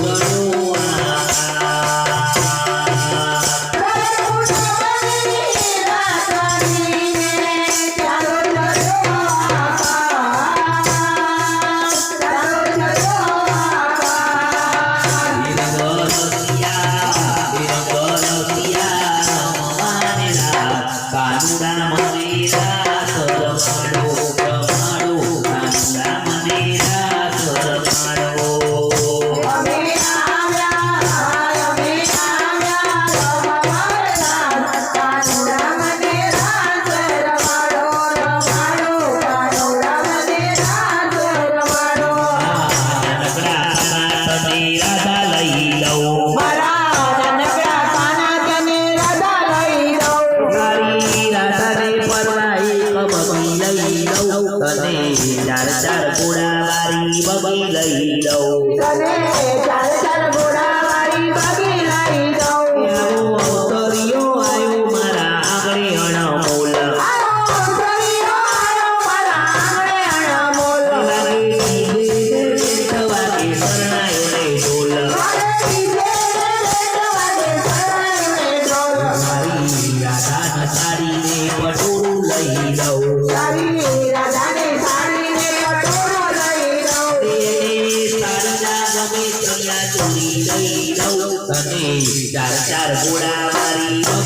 one. બગી લઈ લઉં તને ચાર ચાર પૂરા વારી બગી લઈ લઉં લઈ ચાર ચાર ગોળા મારી